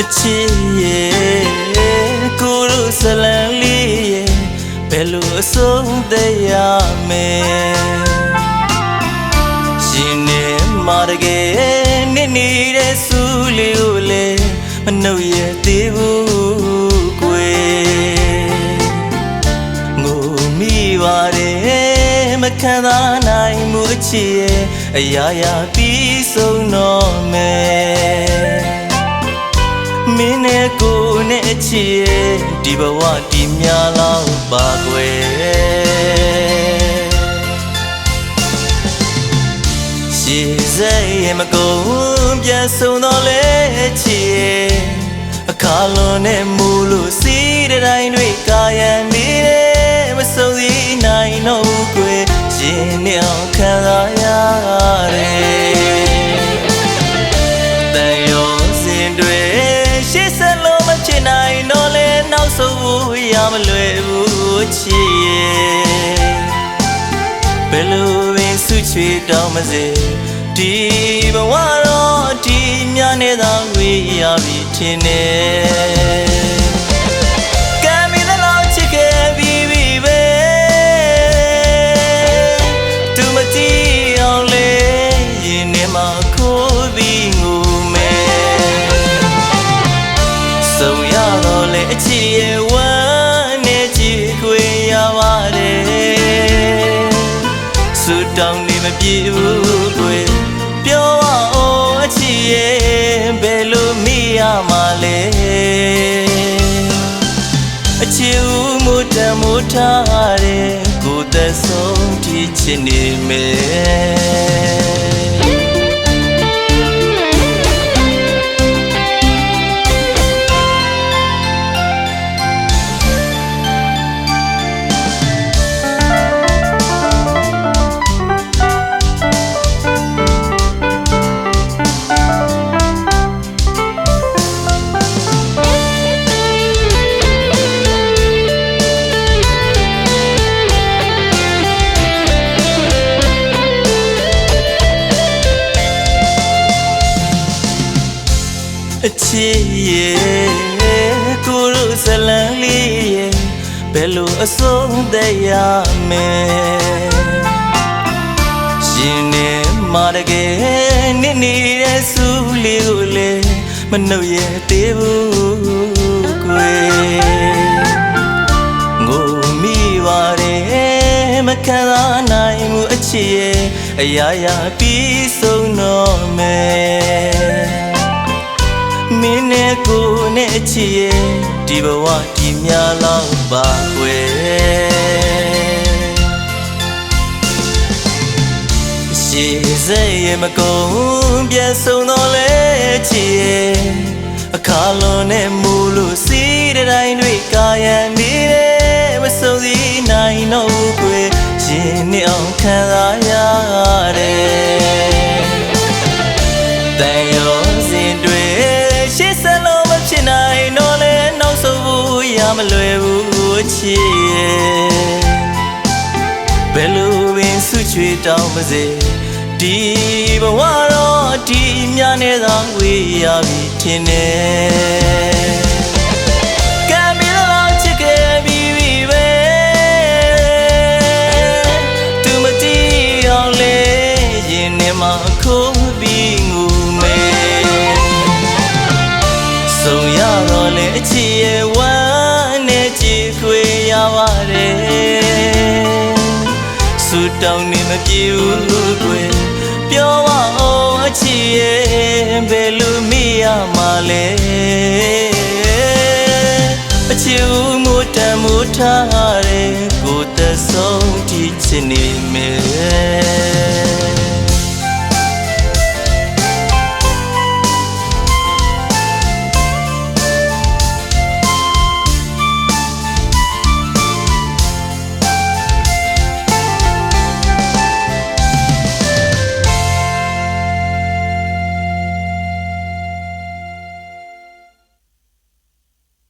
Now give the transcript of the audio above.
အချစ်ရဲ့ကိုတို့ဇလန်လေးရဲ့ဘယ်လိုအဆုံးသက်ရမယ်ရှင်နေမာတကယ်နေနေတဲ့ဆူလေးကိုလေမနှုတ်ရသေးဘူးကွယ်ငိုမိပါတယ်မခံစားနိုင်မှုအချစ်ရဲ့အရာရာပြီးဆုံးတော့မယ် နဲ့အချစ်ရဲ့ဒီဘဝဒီများလောက်ပါကွယ်ရှေးစိတ်ရဲ့မကုန်ပြန်ဆုံးတော့လေချစ်ရဲ့အခါလွန်နဲ့မူလို့စီးတဲ့တိုင်းတွေကာ နောက်ဆုံးဘူးရမလွယ်ဘူးချစ်ရဲ့ဘယ်လိုပင်ဆုချွေတောင်းမစေဒီဘဝတော့ဒီမြနဲ့သာဝေးရပြီထင်တယ် ဆူတောင်းနေမပြေဘူးကွယ်ပြောအောင်အချစ်ရဲ့ဘယ်လိုမိရမှာလဲအချစ်ဦးမူတမ်းမူထားတဲ့ကိုယ်သက်ဆုံးထိချစ်နေမယ် အချစ်ရဲ့ကိုတို့ဇလန်လေးရဲ့ဘယ်လိုအဆုံးသက်ရမယ်ရှင်နေမာတကယ်နေနေတဲ့ဆူလေးကိုလေမနှုတ်ရသေးဘူးကွယ်ငိုမိပါတယ်မခံစားနိုင်မှုအချစ်ရဲ့အရာရာပြီးဆုံးတော့မယ် ချစ်ရဲ့ဒီဘဝဒီများလောက်ပါကွယ်ရှေးစိတ်ရဲ့မကုန်ပြန်ဆုံးတော့လေချစ်ရဲ့အခါလွန်နဲ့မူလို့စီးတဲ့တိုင်းတွေကာယံနေတယ်မဆုံးစည်းနိုင်တော့ဘူးကွယ်ရှင်နဲ့အောင်ခံစားရတယ်တန် ဖြစ်နိုင်တော့လဲနောက်ဆုံးဘူးရမလွယ်ဘူးချစ်ရဲ့ဘယ်လိုပင်ဆုချွေတောင်းပါစေဒီဘဝတော့ဒီမြနဲ့သာဝေးရပြီထင်တယ် တော့လေအချစ်ရဲ့ဝမ်းနဲ့ကြည်ခွေရပါတယ်ဆူတောင်းနေမပြေဘူးကွယ်ပြောပါအောင်အချစ်ရဲ့ဘယ်လိုမိရမှာလဲအချစ်ဦးမို့တမ်းမို့ထားတဲ့ကိုယ်သက်ဆုံးထိချင်နေမယ်